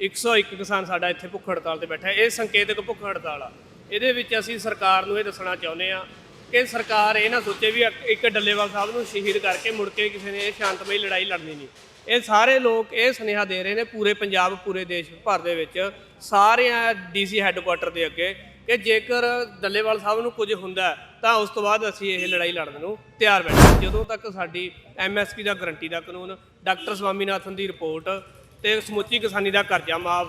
101 ਕਿਸਾਨ ਸਾਡਾ ਇੱਥੇ ਭੁੱਖ ਹੜਤਾਲ ਤੇ ਬੈਠਾ ਹੈ। ਇਹ ਸੰਕੇਤਕ ਭੁੱਖ ਹੜਤਾਲ ਆ। ਇਹਦੇ ਵਿੱਚ ਅਸੀਂ ਸਰਕਾਰ ਨੂੰ ਇਹ ਦੱਸਣਾ ਚਾਹੁੰਦੇ ਆ ਕਿ ਸਰਕਾਰ ਇਹ ਨਾ ਸੋਚੇ ਵੀ ਇੱਕ- ਡੱਲੇਵਾਲ ਸਾਹਿਬ ਨੂੰ ਸ਼ਹੀਦ ਕਰਕੇ ਮੁੜ ਕੇ ਕਿਸੇ ਨੇ ਇਹ ਸ਼ਾਂਤਮਈ ਲੜਾਈ ਲੜਨੀ ਨਹੀਂ। ਇਹ ਸਾਰੇ ਲੋਕ ਇਹ ਸੁਨੇਹਾ ਦੇ ਰਹੇ ਨੇ ਪੂਰੇ ਪੰਜਾਬ, ਪੂਰੇ ਦੇਸ਼ ਭਰ ਦੇ ਵਿੱਚ, ਸਾਰਿਆਂ ਡੀਸੀ ਹੈੱਡਕੁਆਟਰ ਦੇ ਅੱਗੇ ਕਿ ਜੇਕਰ ਡੱਲੇਵਾਲ ਸਾਹਿਬ ਨੂੰ ਕੁਝ ਹੁੰਦਾ ਤਾਂ ਉਸ ਤੋਂ ਬਾਅਦ ਅਸੀਂ ਇਹ ਲੜਾਈ ਲੜਨ ਨੂੰ ਤਿਆਰ ਬੈਠੇ ਜਦੋਂ ਤੱਕ ਸਾਡੀ ਐਮਐਸਪੀ ਦਾ ਗਰੰਟੀ ਦਾ ਕਾਨੂੰਨ, ਡਾਕਟਰ ਸਵਾਮੀਨਾਥਨ ਦੀ ਰਿਪੋਰਟ ਤੇ ਸਮੁੱਚੀ ਕਿਸਾਨੀ ਦਾ ਕਰਜ਼ਾ ਮਾਫ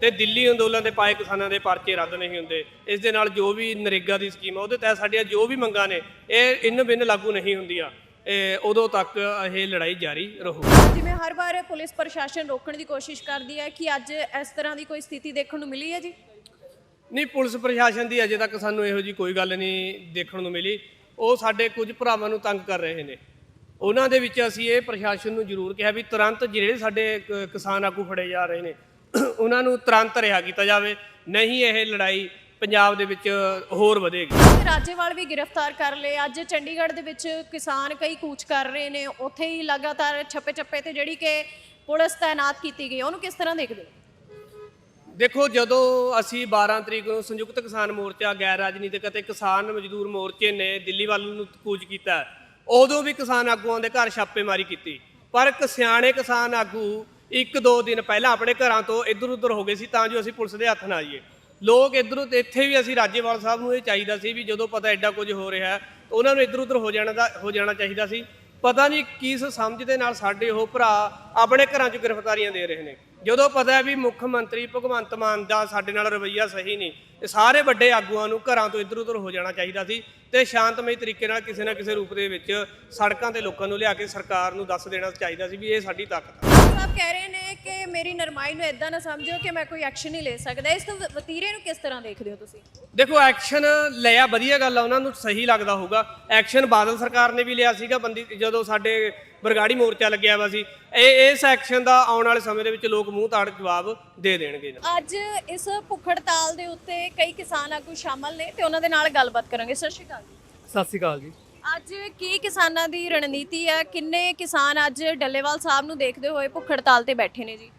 ਤੇ ਦਿੱਲੀ ਅੰਦੋਲਨ ਦੇ ਪਾਏ ਕਿਸਾਨਾਂ ਦੇ ਪਰਚੇ ਰੱਦ ਨਹੀਂ ਹੁੰਦੇ। ਇਸ ਦੇ ਨਾਲ ਜੋ ਵੀ ਨਰੇਗਾ ਦੀ ਸਕੀਮ ਆ ਉਹਦੇ ਤਹਿਤ ਸਾਡੀਆਂ ਜੋ ਵੀ ਮੰਗਾਂ ਨੇ ਇਹ ਇਨ ਬਿਨ ਲਾਗੂ ਨਹੀਂ ਹੁੰਦੀਆਂ। ਇਹ ਉਦੋਂ ਤੱਕ ਇਹ ਲੜਾਈ ਜਾਰੀ ਰਹੂਗੀ ਜਿਵੇਂ ਹਰ ਵਾਰ ਪੁਲਿਸ ਪ੍ਰਸ਼ਾਸਨ ਰੋਕਣ ਦੀ ਕੋਸ਼ਿਸ਼ ਕਰਦੀ ਹੈ ਕਿ ਅੱਜ ਇਸ ਤਰ੍ਹਾਂ ਦੀ ਕੋਈ ਸਥਿਤੀ ਦੇਖਣ ਨੂੰ ਮਿਲੀ ਹੈ ਜੀ? ਨਹੀਂ ਪੁਲਿਸ ਪ੍ਰਸ਼ਾਸਨ ਦੀ ਅਜੇ ਤੱਕ ਸਾਨੂੰ ਇਹੋ ਜੀ ਕੋਈ ਗੱਲ ਨਹੀਂ ਦੇਖਣ ਨੂੰ ਮਿਲੀ। ਉਹ ਸਾਡੇ ਕੁਝ ਭਰਾਵਾਂ ਨੂੰ ਤੰਗ ਕਰ ਰਹੇ ਨੇ। ਉਹਨਾਂ ਦੇ ਵਿੱਚ ਅਸੀਂ ਇਹ ਪ੍ਰਸ਼ਾਸਨ ਨੂੰ ਜ਼ਰੂਰ ਕਿਹਾ ਵੀ ਤੁਰੰਤ ਜਿਹੜੇ ਸਾਡੇ ਕਿਸਾਨ ਆਗੂ ਫੜੇ ਜਾ ਰਹੇ ਨੇ ਉਹਨਾਂ ਨੂੰ ਤੁਰੰਤ ਰਿਹਾ ਕੀਤਾ ਜਾਵੇ ਨਹੀਂ ਇਹ ਲੜਾਈ ਪੰਜਾਬ ਦੇ ਵਿੱਚ ਹੋਰ ਵਧੇਗੀ। ਰਾਜੇਵਾਲ ਵੀ ਗ੍ਰਿਫਤਾਰ ਕਰ ਲਏ। ਅੱਜ ਚੰਡੀਗੜ੍ਹ ਦੇ ਵਿੱਚ ਕਿਸਾਨ ਕਈ ਕੂਚ ਕਰ ਰਹੇ ਨੇ। ਉੱਥੇ ਹੀ ਲਗਾਤਾਰ ਛੱਪੇ ਛੱਪੇ ਤੇ ਜਿਹੜੀ ਕਿ ਪੁਲਿਸ ਤਾਇਨਾਤ ਕੀਤੀ ਗਈ। ਉਹਨੂੰ ਕਿਸ ਤਰ੍ਹਾਂ ਦੇਖਦੇ ਹੋ? ਦੇਖੋ ਜਦੋਂ ਅਸੀਂ 12 ਤਰੀਕ ਨੂੰ ਸੰਯੁਕਤ ਕਿਸਾਨ ਮੋਰਚਾ ਗੈਰ ਰਾਜਨੀਤਿਕ ਅਤੇ ਕਿਸਾਨ ਮਜ਼ਦੂਰ ਮੋਰਚੇ ਨੇ ਦਿੱਲੀ ਵੱਲ ਨੂੰ ਕੂਚ ਕੀਤਾ ਉਦੋਂ ਵੀ ਕਿਸਾਨ ਆਗੂਆਂ ਦੇ ਘਰ ਛਾਪੇਮਾਰੀ ਕੀਤੀ। ਪਰ ਇੱਕ ਸਿਆਣੇ ਕਿਸਾਨ ਆਗੂ ਇੱਕ ਦੋ ਦਿਨ ਪਹਿਲਾਂ ਆਪਣੇ ਘਰਾਂ ਤੋਂ ਇੱਧਰ ਉੱਧਰ ਹੋ ਗਏ ਸੀ, ਤਾਂ ਜੋ ਅਸੀਂ ਪੁਲਿਸ ਦੇ ਹੱਥ ਨਾ ਆਈਏ। ਲੋਕ ਇੱਧਰੋਂ ਤੇ ਇੱਥੇ ਵੀ ਅਸੀਂ ਰਾਜੇਵਾਲ ਸਾਹਿਬ ਨੂੰ ਇਹ ਚਾਹੀਦਾ ਸੀ ਵੀ ਜਦੋਂ ਪਤਾ ਐਡਾ ਕੁਝ ਹੋ ਰਿਹਾ ਉਹਨਾਂ ਨੂੰ ਇੱਧਰ ਉੱਧਰ ਹੋ ਜਾਣਾ ਦਾ, ਹੋ ਜਾਣਾ ਚਾਹੀਦਾ ਸੀ। ਪਤਾ ਨਹੀਂ ਕਿਸ ਸਮਝ ਦੇ ਨਾਲ ਸਾਡੇ ਉਹ ਭਰਾ ਆਪਣੇ ਘਰਾਂ 'ਚ ਗ੍ਰਿਫਤਾਰੀਆਂ ਦੇ ਰਹੇ ਨੇ। ਜਦੋਂ ਪਤਾ ਹੈ ਵੀ ਮੁੱਖ ਮੰਤਰੀ ਭਗਵੰਤ ਮਾਨ ਦਾ ਸਾਡੇ ਨਾਲ ਰਵੱਈਆ ਸਹੀ ਨਹੀਂ, ਤੇ ਸਾਰੇ ਵੱਡੇ ਆਗੂਆਂ ਨੂੰ ਘਰਾਂ ਤੋਂ ਇੱਧਰ ਉੱਧਰ ਹੋ ਜਾਣਾ ਚਾਹੀਦਾ ਸੀ ਤੇ ਸ਼ਾਂਤਮਈ ਤਰੀਕੇ ਨਾਲ ਕਿਸੇ ਨਾ ਕਿਸੇ ਰੂਪ ਦੇ ਵਿੱਚ ਸੜਕਾਂ ਤੇ ਲੋਕਾਂ ਨੂੰ ਲਿਆ ਕੇ ਸਰਕਾਰ ਨੂੰ ਦੱਸ ਦੇਣਾ ਚਾਹੀਦਾ ਸੀ ਵੀ ਇਹ ਸਾਡੀ ਤਾਕਤ ਹੈ ਸਾਹਿਬ ਕਹਿ ਰਹੇ ਨੇ ਕਿ ਮੇਰੀ ਨਰਮਾਈ ਨੂੰ ਇਦਾਂ ਨਾ ਸਮਝਿਓ ਕਿ ਮੈਂ ਕੋਈ ਐਕਸ਼ਨ ਨਹੀਂ ਲੈ ਸਕਦਾ। ਇਸ ਵ- ਵਤੀਰੇ ਨੂੰ ਕਿਸ ਤਰ੍ਹਾਂ ਦੇਖਦੇ ਹੋ ਤੁਸੀਂ? ਦੇਖੋ ਐਕਸ਼ਨ ਲਿਆ ਵਧੀਆ ਗੱਲ ਆ ਉਹਨਾਂ ਨੂੰ ਸਹੀ ਲੱਗਦਾ ਹੋਊਗਾ। ਐਕਸ਼ਨ ਬਾਦਲ ਸਰਕਾਰ ਨੇ ਵੀ ਲਿਆ ਸੀਗਾ ਬੰਦੀ ਜਦੋਂ ਸਾਡੇ ਬਰਗਾੜੀ ਮੋਰਚਾ ਲੱਗਿਆ ਵਾ ਸੀ। ਇਹ ਇਸ ਐਕਸ਼ਨ ਦਾ ਆਉਣ ਵਾਲੇ ਸਮੇਂ ਦੇ ਵਿੱਚ ਲੋਕ ਮੂੰਹ ਤਾੜ ਜਵਾਬ ਦੇ ਦੇਣਗੇ। ਅੱਜ ਇਸ ਭੁੱਖ ਹੜਤਾਲ ਦੇ ਉੱਤੇ ਕਈ ਕਿਸਾਨ ਆਗੂ ਸ਼ਾਮਲ ਨੇ ਤੇ ਉਹਨਾਂ ਦੇ ਨਾਲ ਗੱਲਬਾਤ ਕਰਾਂਗੇ। ਸਤਿ ਸ਼੍ਰੀ ਅਕਾਲ ਸਤਿ ਸ਼੍ਰੀ ਅਕਾਲ ਜੀ। ਅੱਜ ਕੀ ਕਿਸਾਨਾਂ ਦੀ ਰਣਨੀਤੀ ਹੈ ਕਿੰਨੇ ਕਿਸਾਨ ਅੱਜ ਡੱਲੇਵਾਲ ਸਾਹਿਬ ਨੂੰ ਦੇਖਦੇ ਹੋਏ ਭੁੱਖ ਹੜਤਾਲ ਤੇ ਬੈਠੇ ਨੇ ਜੀ?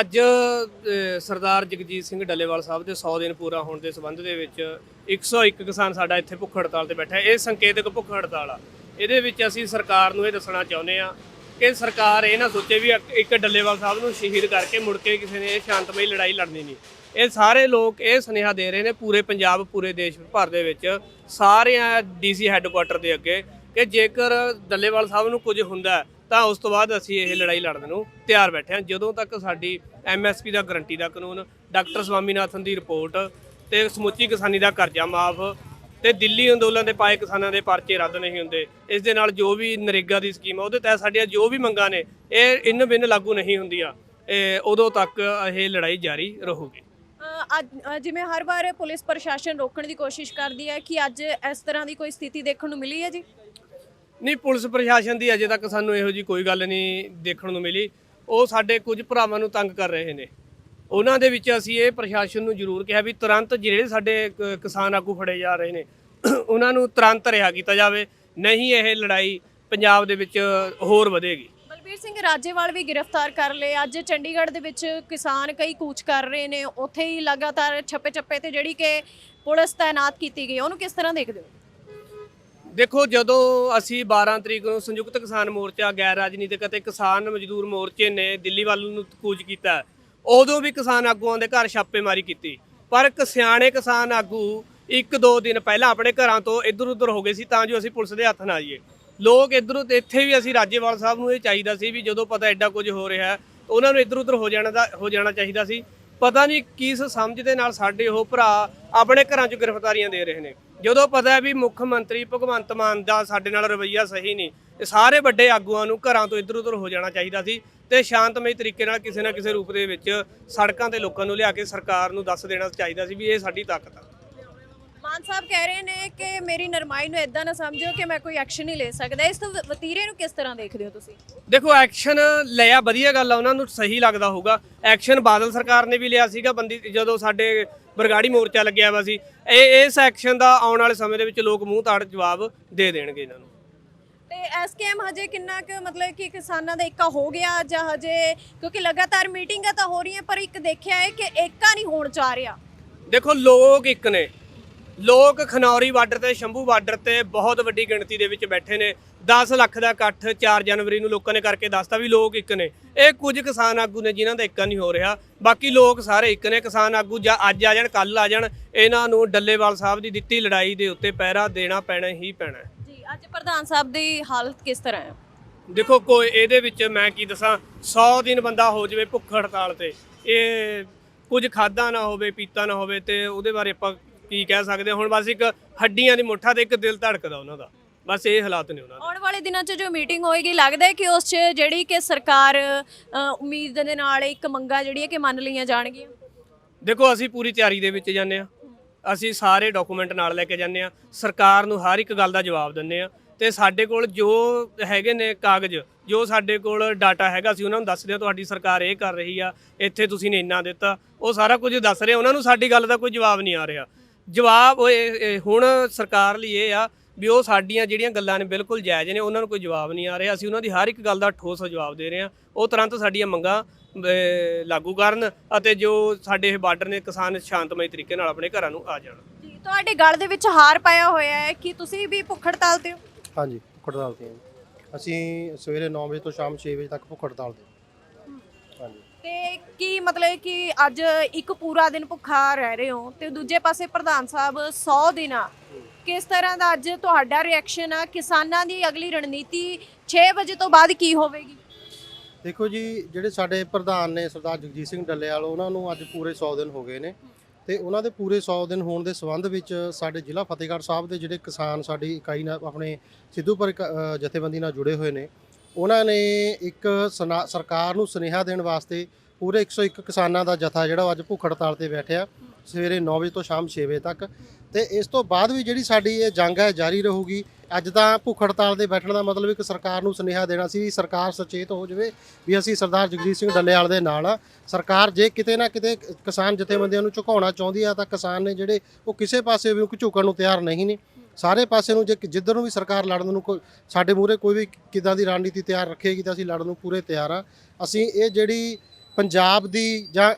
ਅੱਜ ਅ, ਸਰਦਾਰ ਜਗਜੀਤ ਸਿੰਘ ਡੱਲੇਵਾਲ ਸਾਹਿਬ ਦੇ 100 ਦਿਨ ਪੂਰਾ ਹੋਣ ਦੇ ਸੰਬੰਧ ਦੇ ਵਿੱਚ 101 ਕਿਸਾਨ ਸਾਡਾ ਇੱਥੇ ਭੁੱਖ ਹੜਤਾਲ ਤੇ ਬੈਠਾ ਹੈ। ਇਹ ਸੰਕੇਤਕ ਭੁੱਖ ਹੜਤਾਲ ਆ। ਇਹਦੇ ਵਿੱਚ ਅਸੀਂ ਸਰਕਾਰ ਨੂੰ ਇਹ ਦੱਸਣਾ ਚਾਹੁੰਦੇ ਆ ਕਿ ਸਰਕਾਰ ਇਹ ਨਾ ਸੋਚੇ ਵੀ ਇੱਕ- ਇੱਕ ਡੱਲੇਵਾਲ ਸਾਹਿਬ ਨੂੰ ਸ਼ਹੀਦ ਕਰਕੇ ਮੁੜ ਕੇ ਕਿਸੇ ਨੇ ਇਹ ਸ਼ਾਂਤਮਈ ਲੜਾਈ ਲੜਨੀ ਨਹੀਂ। ਇਹ ਸਾਰੇ ਲੋਕ ਇਹ ਸੁਨੇਹਾ ਦੇ ਰਹੇ ਨੇ ਪੂਰੇ ਪੰਜਾਬ, ਪੂਰੇ ਦੇਸ਼ ਭਰ ਦੇ ਵਿੱਚ, ਸਾਰਿਆਂ ਡੀਸੀ ਹੈੱਡਕੁਆਟਰ ਦੇ ਅੱਗੇ ਕਿ ਜੇਕਰ ਦੱਲੇਵਾਲ ਸਾਹਿਬ ਨੂੰ ਕੁਝ ਹੁੰਦਾ ਤਾਂ ਉਸ ਤੋਂ ਬਾਅਦ ਅਸੀਂ ਇਹ ਲੜਾਈ ਲੜਨ ਨੂੰ ਤਿਆਰ ਬੈਠੇ ਹਾਂ। ਜਦੋਂ ਤੱਕ ਸਾਡੀ ਐਮਐਸਪੀ ਦਾ ਗਰੰਟੀ ਦਾ ਕਾਨੂੰਨ, ਡਾਕਟਰ ਸਵਾਮੀਨਾਥਨ ਦੀ ਰਿਪੋਰਟ ਤੇ ਸਮੁੱਚੀ ਕਿਸਾਨੀ ਦਾ ਕਰਜ਼ਾ ਮਾਫ ਤੇ ਦਿੱਲੀ ਅੰਦੋਲਨ ਦੇ ਪਾਏ ਕਿਸਾਨਾਂ ਦੇ ਪਰਚੇ ਰੱਦ ਨਹੀਂ ਹੁੰਦੇ, ਇਸ ਦੇ ਨਾਲ ਜੋ ਵੀ ਨਰੇਗਾ ਦੀ ਸਕੀਮ ਆ, ਉਹਦੇ ਤਹਿਤ ਸਾਡੀਆਂ ਜੋ ਵੀ ਮੰਗਾਂ ਨੇ, ਇਹ ਇਨ ਬਿਨ ਲਾਗੂ ਨਹੀਂ ਹੁੰਦੀਆਂ। ਇਹ ਉਦੋਂ ਤੱਕ ਇਹ ਲੜਾਈ ਜਾਰੀ ਰਹੂਗੀ। ਅੱਜ ਜਿਵੇਂ ਹਰ ਵਾਰ ਪੁਲਿਸ ਪ੍ਰਸ਼ਾਸਨ ਰੋਕਣ ਦੀ ਕੋਸ਼ਿਸ਼ ਕਰਦੀ ਹੈ ਕਿ ਅੱਜ ਇਸ ਤਰ੍ਹਾਂ ਦੀ ਕੋਈ ਸਥਿਤੀ ਦੇਖਣ ਨੂੰ ਮਿਲੀ ਹੈ ਜੀ? ਨਹੀਂ, ਪੁਲਿਸ ਪ੍ਰਸ਼ਾਸਨ ਦੀ ਅਜੇ ਤੱਕ ਸਾਨੂੰ ਇਹੋ ਜੀ ਕੋਈ ਗੱਲ ਨਹੀਂ ਦੇਖਣ ਨੂੰ ਮਿਲੀ। ਉਹ ਸਾਡੇ ਕੁਝ ਭਰਾਵਾਂ ਨੂੰ ਤੰਗ ਕਰ ਰਹੇ ਨੇ। ਉਹਨਾਂ ਦੇ ਵਿੱਚ ਅਸੀਂ ਇਹ ਪ੍ਰਸ਼ਾਸਨ ਨੂੰ ਜ਼ਰੂਰ ਕਿਹਾ ਵੀ ਤੁਰੰਤ ਜਿਹੜੇ ਸਾਡੇ ਕਿਸਾਨ ਆਗੂ ਫੜੇ ਜਾ ਰਹੇ ਨੇ, ਉਹਨਾਂ ਨੂੰ ਤੁਰੰਤ ਰਿਹਾ ਕੀਤਾ ਜਾਵੇ। ਨਹੀਂ, ਇਹ ਲੜਾਈ ਪੰਜਾਬ ਦੇ ਵਿੱਚ ਹੋਰ ਵਧੇਗੀ। ਬਲਬੀਰ ਸਿੰਘ ਰਾਜੇਵਾਲ ਵੀ ਗ੍ਰਿਫਤਾਰ ਕਰ ਲਏ। ਅੱਜ ਚੰਡੀਗੜ੍ਹ ਦੇ ਵਿੱਚ ਕਿਸਾਨ ਕਈ ਕੂਚ ਕਰ ਰਹੇ ਨੇ। ਉੱਥੇ ਹੀ ਲਗਾਤਾਰ ਛੱਪੇ ਛੱਪੇ ਤੇ ਜਿਹੜੀ ਕਿ ਪੁਲਿਸ ਤਾਇਨਾਤ ਕੀਤੀ ਗਈ। ਉਹਨੂੰ ਕਿਸ ਤਰ੍ਹਾਂ ਦੇਖਦੇ ਹੋ? ਦੇਖੋ, ਜਦੋਂ ਅਸੀਂ 12 ਤਰੀਕ ਨੂੰ ਸੰਯੁਕਤ ਕਿਸਾਨ ਮੋਰਚਾ, ਗੈਰ ਰਾਜਨੀਤਿਕ ਅਤੇ ਕਿਸਾਨ ਮਜ਼ਦੂਰ ਮੋਰਚੇ ਨੇ ਦਿੱਲੀ ਵੱਲ ਨੂੰ ਕੂਚ ਕੀਤਾ, ਉਦੋਂ ਵੀ ਕਿਸਾਨ ਆਗੂਆਂ ਦੇ ਘਰ ਛਾਪੇਮਾਰੀ ਕੀਤੀ। ਪਰ ਇੱਕ ਸਿਆਣੇ ਕਿਸਾਨ ਆਗੂ ਇੱਕ ਦੋ ਦਿਨ ਪਹਿਲਾਂ ਆਪਣੇ ਘਰਾਂ ਤੋਂ ਇੱਧਰ ਉੱਧਰ ਹੋ ਗਏ ਸੀ, ਤਾਂ ਜੋ ਅਸੀਂ ਪੁਲਿਸ ਦੇ ਹੱਥ ਨਾ ਆਈਏ। ਲੋਕ ਇੱਧਰੋਂ ਤੇ ਇੱਥੇ ਵੀ ਅਸੀਂ ਰਾਜੇਵਾਲ ਸਾਹਿਬ ਨੂੰ ਇਹ ਚਾਹੀਦਾ ਸੀ ਵੀ ਜਦੋਂ ਪਤਾ ਐਡਾ ਕੁਝ ਹੋ ਰਿਹਾ ਉਹਨਾਂ ਨੂੰ ਇੱਧਰ ਉੱਧਰ ਹੋ ਜਾਣਾ ਦਾ ਹੋ ਜਾਣਾ ਚਾਹੀਦਾ ਸੀ। ਪਤਾ ਨਹੀਂ ਕਿਸ ਸਮਝ ਦੇ ਨਾਲ ਸਾਡੇ ਉਹ ਭਰਾ ਆਪਣੇ ਘਰਾਂ 'ਚ ਗ੍ਰਿਫਤਾਰੀਆਂ ਦੇ ਰਹੇ ਨੇ। ਜਦੋਂ ਪਤਾ ਹੈ ਵੀ ਮੁੱਖ ਮੰਤਰੀ ਭਗਵੰਤ ਮਾਨ ਦਾ ਸਾਡੇ ਨਾਲ ਰਵੱਈਆ ਸਹੀ ਨਹੀਂ ਇਹ ਸਾਰੇ ਵੱਡੇ ਆਗੂਆਂ ਨੂੰ ਘਰਾਂ ਤੋਂ ਇੱਧਰ ਉੱਧਰ ਹੋ ਜਾਣਾ ਚਾਹੀਦਾ ਸੀ ਤੇ ਸ਼ਾਂਤਮਈ ਤਰੀਕੇ ਨਾਲ ਕਿਸੇ ਨਾ ਕਿਸੇ ਰੂਪ ਦੇ ਵਿੱਚ ਸੜਕਾਂ ਤੇ ਲੋਕਾਂ ਨੂੰ ਲਿਆ ਕੇ ਸਰਕਾਰ ਨੂੰ ਦੱਸ ਦੇਣਾ ਚਾਹੀਦਾ ਸੀ ਵੀ ਇਹ ਸਾਡੀ ਤਾਕਤ ਆ। ਮਾਨ ਸਾਹਿਬ ਕਹਿ ਰਹੇ ਨੇ ਕਿ ਮੇਰੀ ਨਰਮਾਈ ਨੂੰ ਇਦਾਂ ਨਾ ਸਮਝਿਓ ਕਿ ਮੈਂ ਕੋਈ ਐਕਸ਼ਨ ਨਹੀਂ ਲੈ ਸਕਦਾ। ਇਸ ਵ- ਵਤੀਰੇ ਨੂੰ ਕਿਸ ਤਰ੍ਹਾਂ ਦੇਖਦੇ ਹੋ ਤੁਸੀਂ? ਦੇਖੋ ਐਕਸ਼ਨ ਲਿਆ ਵਧੀਆ ਗੱਲ ਆ ਉਹਨਾਂ ਨੂੰ ਸਹੀ ਲੱਗਦਾ ਹੋਊਗਾ। ਐਕਸ਼ਨ ਬਾਦਲ ਸਰਕਾਰ ਨੇ ਵੀ ਲਿਆ ਸੀਗਾ ਬੰਦੀ ਜਦੋਂ ਸਾਡੇ ਬਰਗਾੜੀ ਮੋਰਚਾ ਲੱਗਿਆ ਵਾ ਸੀ। ਇਹ ਇਸ ਐਕਸ਼ਨ ਦਾ ਆਉਣ ਵਾਲੇ ਸਮੇਂ ਦੇ ਵਿੱਚ ਲੋਕ ਮੂੰਹ ਤਾੜ ਜਵਾਬ ਦੇ ਦੇਣਗੇ ਇਹਨਾਂ ਨੂੰ। ਤੇ ਐਸਕੇਐਮ ਹਜੇ ਕਿੰਨਾ ਕੁ ਮਤਲਬ ਕਿ ਕਿਸਾਨਾਂ ਦਾ ਏਕਾ ਹੋ ਗਿਆ ਜਾਂ ਹਜੇ ਕਿਉਂਕਿ ਲਗਾਤਾਰ ਮੀਟਿੰਗਾਂ ਤਾਂ ਹੋ ਰਹੀਆਂ ਪਰ ਇੱਕ ਦੇਖਿਆ ਹੈ ਕਿ ਏਕਾ ਨਹੀਂ ਹੋਣ ਚਾ ਰਿਹਾ। ਦੇਖੋ ਲੋਕ ਇੱਕ ਨੇ। ਲੋਕ ਖਨੌਰੀ ਬਾਰਡਰ ਤੇ ਸ਼ੰਭੂ ਬਾਰਡਰ ਤੇ ਬਹੁਤ ਵੱਡੀ ਗਿਣਤੀ ਦੇ ਵਿੱਚ ਬੈਠੇ ਨੇ। 10 ਲੱਖ ਦਾ ਇਕੱਠ 4 ਜਨਵਰੀ ਨੂੰ ਲੋਕਾਂ ਨੇ ਕਰਕੇ ਦੱਸਤਾ ਵੀ ਲੋਕ ਇੱਕ ਨੇ। ਇਹ ਕੁਝ ਕਿਸਾਨ ਆਗੂ ਨੇ ਜਿਨ੍ਹਾਂ ਦਾ ਇੱਕਾ ਨਹੀਂ ਹੋ ਰਿਹਾ। ਬਾਕੀ ਲੋਕ ਸਾਰੇ ਇੱਕ ਨੇ ਕਿਸਾਨ ਆਗੂ ਜਾਂ ਅੱਜ ਆ ਜਾਣ ਕੱਲ ਆ ਜਾਣ ਇਹਨਾਂ ਨੂੰ ਡੱਲੇਵਾਲ ਸਾਹਿਬ ਦੀ ਦਿੱਤੀ ਲੜਾਈ ਦੇ ਉੱਤੇ ਪਹਿਰਾ ਦੇਣਾ ਪੈਣਾ ਹੀ ਪੈਣਾ। ਜੀ ਅੱਜ ਪ੍ਰਧਾਨ ਸਾਹਿਬ ਦੀ ਹਾਲਤ ਕਿਸ ਤਰ੍ਹਾਂ ਹੈ? ਦੇਖੋ ਕੋਈ ਇਹਦੇ ਵਿੱਚ ਮੈਂ ਕੀ ਦੱਸਾਂ 100 ਦਿਨ ਬੰਦਾ ਹੋ ਜਾਵੇ ਭੁੱਖ ਹੜਤਾਲ ਤੇ। ਇਹ ਕੁਝ ਖਾਦਾ ਨਾ ਹੋਵੇ ਪੀਤਾ ਨਾ ਹੋਵੇ ਤੇ ਉਹਦੇ ਬਾਰੇ ਆਪਾਂ ਕੀ ਕਹਿ ਸਕਦੇ? ਹੁਣ ਬਸ ਇੱਕ ਹੱਡੀਆਂ ਦੀ ਮੁੱਠਾ ਤੇ ਇੱਕ ਦਿਲ ਧੜਕਦਾ ਉਹਨਾਂ ਦਾ। ਬਸ ਇਹ ਹਾਲਾਤ ਨੇ ਉਹਨਾਂ ਦੇ। ਆਉਣ ਵਾਲੇ ਦਿਨਾਂ 'ਚ ਜੋ ਮੀਟਿੰਗ ਹੋਏਗੀ ਲੱਗਦਾ ਹੈ ਕਿ ਉਸ 'ਚ ਜਿਹੜੀ ਕਿ ਸਰਕਾਰ ਅ, ਉਮੀਦ ਦੇ ਨਾਲ ਇੱਕ ਮੰਗਾ ਜਿਹੜੀ ਹੈ ਕਿ ਮੰਨ ਲਈਆਂ ਜਾਣਗੀਆਂ? ਦੇਖੋ ਅਸੀਂ ਪੂਰੀ ਤਿਆਰੀ ਦੇ ਵਿੱਚ ਜਾਂਦੇ ਆ ਅਸੀਂ ਸਾਰੇ ਡਾਕੂਮੈਂਟ ਨਾਲ ਲੈ ਕੇ ਜਾਂਦੇ ਆ ਸਰਕਾਰ ਨੂੰ ਹਰ ਇੱਕ ਗੱਲ ਦਾ ਜਵਾਬ ਦਿੰਦੇ ਆ ਤੇ ਸਾਡੇ ਕੋਲ ਜੋ ਹੈਗੇ ਨੇ ਕਾਗਜ਼ ਜੋ ਸਾਡੇ ਕੋਲ ਡਾਟਾ ਹੈਗਾ ਅਸੀਂ ਉਹਨਾਂ ਨੂੰ ਦੱਸਦੇ ਆ ਤੁਹਾਡੀ ਸਰਕਾਰ ਇਹ ਕਰ ਰਹੀ ਆ ਇੱਥੇ ਤੁਸੀਂ ਨੇ ਇੰਨਾ ਦਿੱਤਾ। ਉਹ ਸਾਰਾ ਕੁਝ ਦੱਸ ਰਹੇ ਆ, ਉਹਨਾਂ ਨੂੰ ਸਾਡੀ ਗੱਲ ਦਾ ਕੋਈ ਜਵਾਬ ਨਹੀਂ ਆ ਰਿਹਾ। ਜਵਾਬ ਇਹ ਹੁਣ ਸਰਕਾਰ ਲਈ ਇਹ ਆ ਵੀ ਉਹ ਸਾਡੀਆਂ ਜਿਹੜੀਆਂ ਗੱਲਾਂ ਨੇ ਬਿਲਕੁਲ ਜਾਇਜ਼ ਨੇ ਉਹਨਾਂ ਨੂੰ ਕੋਈ ਜਵਾਬ ਨਹੀਂ ਆ ਰਿਹਾ। ਅਸੀਂ ਉਹਨਾਂ ਦੀ ਹਰ ਇੱਕ ਗੱਲ ਦਾ ਠੋਸ ਜਵਾਬ ਦੇ ਰਹੇ ਹਾਂ। ਉਹ ਤੁਰੰਤ ਸਾਡੀਆਂ ਮੰਗਾਂ ਲਾਗੂ ਕਰਨ ਅਤੇ ਜੋ ਸਾਡੇ ਇਹ ਬਾਰਡਰ ਨੇ ਕਿਸਾਨ ਸ਼ਾਂਤਮਈ ਤਰੀਕੇ ਨਾਲ ਆਪਣੇ ਘਰਾਂ ਨੂੰ ਆ ਜਾਣ। ਜੀ ਤੁਹਾਡੇ ਗਲ ਦੇ ਵਿੱਚ ਹਾਰ ਪਾਇਆ ਹੋਇਆ ਹੈ ਕਿ ਤੁਸੀਂ ਵੀ ਭੁੱਖ ਹੜਤਾਲ ਤੇ ਹੋ? ਹਾਂਜੀ ਭੁੱਖ ਹੜਤਾਲ ਤੇ। ਅਸੀਂ ਸਵੇਰੇ 9 ਵਜੇ ਤੋਂ ਸ਼ਾਮ 6 ਵਜੇ ਤੱਕ ਭੁੱਖ ਹੜਤਾਲ ਤੇ ਤੇ ਕੀ ਮਤਲਬ ਕਿ ਅੱਜ ਇੱਕ ਪੂਰਾ ਦਿਨ ਭੁੱਖਾ ਰਹਿ ਰਹੇ ਹੋ? ਤੇ ਦੂਜੇ ਪਾਸੇ ਪ੍ਰਧਾਨ ਸਾਹਿਬ 100 ਦਿਨ, ਕਿਸ ਤਰ੍ਹਾਂ ਦਾ ਅੱਜ ਤੁਹਾਡਾ ਰਿਐਕਸ਼ਨ ਆ? ਕਿਸਾਨਾਂ ਦੀ ਅਗਲੀ ਰਣਨੀਤੀ 6 ਵਜੇ ਤੋਂ ਬਾਅਦ ਕੀ ਹੋਵੇਗੀ? ਦੇਖੋ ਜੀ, ਜਿਹੜੇ ਸਾਡੇ ਪ੍ਰਧਾਨ ਨੇ ਸਰਦਾਰ ਜਗਜੀਤ ਸਿੰਘ ਡੱਲੇਵਾਲ, ਉਹਨਾਂ ਨੂੰ ਅੱਜ ਪੂਰੇ 100 ਦਿਨ ਹੋ ਗਏ ਨੇ। ਤੇ ਉਹਨਾਂ ਦੇ ਪੂਰੇ 100 ਦਿਨ ਹੋਣ ਦੇ ਸੰਬੰਧ ਵਿੱਚ ਸਾਡੇ ਜ਼ਿਲ੍ਹਾ ਫਤਿਹਗੜ੍ਹ ਸਾਹਿਬ ਦੇ ਜਿਹੜੇ ਕਿਸਾਨ, ਸਾਡੀ ਇਕਾਈ ਨਾਲ ਆਪਣੇ ਸਿੱਧੂਪੁਰ ਜਥੇਬੰਦੀ ਨਾਲ ਜੁੜੇ ਹੋਏ ਨੇ। ਉਹਨਾਂ ਨੇ ਇੱਕ ਸਨਾ- ਸਰਕਾਰ ਨੂੰ ਸੁਨੇਹਾ ਦੇਣ ਵਾਸਤੇ ਪੂਰੇ 101 ਕਿਸਾਨਾਂ ਦਾ ਜਥਾ ਜਿਹੜਾ ਉਹ ਅੱਜ ਭੁੱਖ ਹੜਤਾਲ ਤੇ ਬੈਠਿਆ, ਸਵੇਰੇ 9 ਵਜੇ ਤੋਂ ਸ਼ਾਮ 6 ਵਜੇ ਤੱਕ। ਤੇ ਇਸ ਤੋਂ ਬਾਅਦ ਵੀ ਜਿਹੜੀ ਸਾਡੀ ਇਹ ਜੰਗ ਹੈ ਜਾਰੀ ਰਹੂਗੀ। ਅੱਜ ਤਾਂ ਭੁੱਖ ਹੜਤਾਲ ਤੇ ਬੈਠਣ ਦਾ ਮਤਲਬ ਇੱਕ ਸਰਕਾਰ ਨੂੰ ਸੁਨੇਹਾ ਦੇਣਾ ਸੀ ਵੀ ਸਰਕਾਰ ਸੁਚੇਤ ਹੋ ਜਾਵੇ ਵੀ ਅਸੀਂ ਸਰਦਾਰ ਜਗਜੀਤ ਸਿੰਘ ਡੱਲੇਵਾਲ ਦੇ ਨਾਲ ਆ ਸਰਕਾਰ ਜੇ ਕਿਤੇ ਨਾ ਕਿਤੇ ਕਿਸਾਨ ਜਥੇਬੰਦੀਆਂ ਨੂੰ ਝੁਕਾਉਣਾ ਚਾਹੁੰਦੀ ਆ ਤਾਂ ਕਿਸਾਨ ਨੇ ਜਿਹੜੇ ਉਹ ਕਿਸੇ ਪਾਸੇ ਵੀ ਝੁਕਣ ਨੂੰ ਤਿਆਰ ਨਹੀਂ ਨੇ। ਸਾਰੇ ਪਾਸੇ ਨੂੰ ਜੇ ਜਿੱਧਰ ਨੂੰ ਵੀ ਸਰਕਾਰ ਲੜਨ ਨੂੰ ਕੋਈ ਸਾਡੇ ਮੂਹਰੇ ਕੋਈ ਵੀ ਕਿਦਾਂ ਦੀ ਰਣਨੀਤੀ ਤਿਆਰ ਰੱਖੇਗੀ ਤਾਂ ਅਸੀਂ ਲੜਨ ਨੂੰ ਪੂਰੇ ਤਿਆਰ ਆ ਅਸੀਂ ਇਹ ਜਿਹੜੀ ਪੰਜਾਬ ਦੀ ਜਾਂ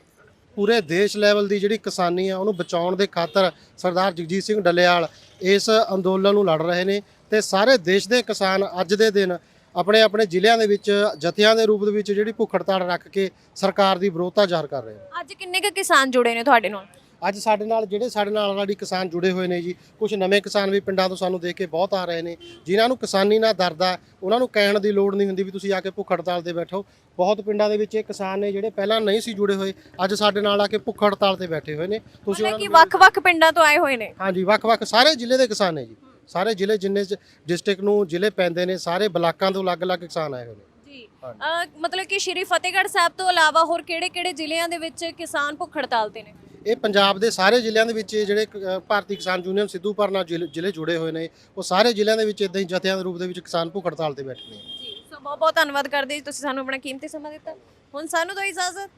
ਪੂਰੇ ਦੇਸ਼ ਲੈਵਲ ਦੀ ਜਿਹੜੀ ਕਿਸਾਨੀ ਆ, ਉਹਨੂੰ ਬਚਾਉਣ ਦੇ ਖਾਤਰ ਸਰਦਾਰ ਜਗਜੀਤ ਸਿੰਘ ਡੱਲੇਵਾਲ ਇਸ ਅੰਦੋਲਨ ਨੂੰ ਲੜ ਰਹੇ ਨੇ ਤੇ ਸਾਰੇ ਦੇਸ਼ ਦੇ ਕਿਸਾਨ ਅੱਜ ਦੇ ਦਿਨ ਆਪਣੇ ਆਪਣੇ ਜ਼ਿਲ੍ਹਿਆਂ ਦੇ ਵਿੱਚ, ਜਥਿਆਂ ਦੇ ਰੂਪ ਦੇ ਵਿੱਚ ਜਿਹੜੀ ਭੁੱਖ ਹੜਤਾਲ ਰੱਖ ਕੇ ਸਰਕਾਰ ਦੀ ਵਿਰੋਧਤਾ ਜ਼ਾਹਰ ਕਰ ਰਹੇ ਨੇ। ਅੱਜ ਕਿੰਨੇ ਕੁ ਕਿਸਾਨ ਜੁੜੇ ਨੇ ਤੁਹਾਡੇ ਨਾਲ? ਅੱਜ ਸਾਡੇ ਨਾਲ ਜਿਹੜੇ ਸਾਡੇ ਨਾਲ ਆਲਰੇਡੀ ਕਿਸਾਨ ਜੁੜੇ ਹੋਏ ਨੇ ਜੀ ਕੁਝ ਨਵੇਂ ਕਿਸਾਨ ਵੀ ਪਿੰਡਾਂ ਤੋਂ ਸਾਨੂੰ ਦੇਖ ਕੇ ਬਹੁਤ ਆ ਰਹੇ ਨੇ ਜਿਨ੍ਹਾਂ ਨੂੰ ਕਿਸਾਨੀ ਨਾਲ ਦਰਦ ਆ ਉਹਨਾਂ ਨੂੰ ਕਹਿਣ ਦੀ ਲੋੜ ਨਹੀਂ ਹੁੰਦੀ ਵੀ ਤੁਸੀਂ ਆ ਕੇ ਭੁੱਖ ਹੜਤਾਲ ਤੇ ਬੈਠੋ। ਬਹੁਤ ਪਿੰਡਾਂ ਦੇ ਵਿੱਚ ਇਹ ਕਿਸਾਨ ਨੇ ਜਿਹੜੇ ਪਹਿਲਾਂ ਨਹੀਂ ਸੀ ਜੁੜੇ ਹੋਏ ਅੱਜ ਸਾਡੇ ਨਾਲ ਆ ਕੇ ਭੁੱਖ ਹੜਤਾਲ ਤੇ ਬੈਠੇ ਹੋਏ ਨੇ। ਤੁਸੀਂ ਉਹਨਾਂ ਕਿ ਵੱਖ-ਵੱਖ ਪਿੰਡਾਂ ਤੋਂ ਆਏ ਹੋਏ ਨੇ। ਹਾਂਜੀ ਵੱਖ-ਵੱਖ ਸਾਰੇ ਜ਼ਿਲ੍ਹੇ ਦੇ ਕਿਸਾਨ ਨੇ ਜੀ। ਸਾਰੇ ਜ਼ਿਲ੍ਹੇ ਜਿੰਨੇ ਡਿਸਟ੍ਰਿਕਟ ਨੂੰ ਜ਼ਿਲ੍ਹੇ ਪੈਂਦੇ ਨੇ ਸਾਰੇ ਬਲਾਕਾਂ ਤੋਂ ਅਲੱਗ-ਅਲੱਗ ਕਿਸਾਨ ਆਏ ਹੋਏ ਨੇ। ਜੀ ਮਤਲਬ ਕਿ ਸ਼੍ਰੀ ਫਤਿਹਗੜ੍ਹ ਸਾਹਿਬ ਤੋਂ ਇਲਾਵਾ ਹੋਰ ਕਿਹੜੇ-ਕਿਹੜੇ ਜ਼ਿਲ੍ਹਿਆਂ ਦੇ ਵਿੱਚ ਕਿਸਾਨ ਭੁੱਖ ਹੜਤਾਲ ਤੇ ਨੇ? ਇਹ ਪੰਜਾਬ ਦੇ ਸਾਰੇ ਜ਼ਿਲ੍ਹਿਆਂ ਦੇ ਵਿੱਚ ਇਹ ਜਿਹੜੇ ਅ, ਭਾਰਤੀ ਕਿਸਾਨ ਯੂਨੀਅਨ ਸਿੱਧੂਪੁਰ ਨਾਲ ਜ਼ਿਲ੍ਹੇ ਜ਼ਿਲ੍ਹੇ ਜੁੜੇ ਹੋਏ ਨੇ ਉਹ ਸਾਰੇ ਜ਼ਿਲ੍ਹਿਆਂ ਦੇ ਵਿੱਚ ਇਦਾਂ ਹੀ ਜਥਿਆਂ ਦੇ ਰੂਪ ਦੇ ਵਿੱਚ ਕਿਸਾਨ ਭੁੱਖ ਹੜਤਾਲ ਤੇ ਬੈਠੇ ਨੇ। ਜੀ ਸੋ ਬਹੁਤ ਬਹੁਤ ਧੰਨਵਾਦ ਕਰਦੇ ਜੀ ਤੁਸੀਂ ਸਾਨੂੰ ਆਪਣਾ ਕੀਮਤੀ ਸਮਾਂ ਦਿੱਤਾ। ਹੁਣ ਸਾਨੂੰ ਦੋ ਇਜਾਜ਼ਤ।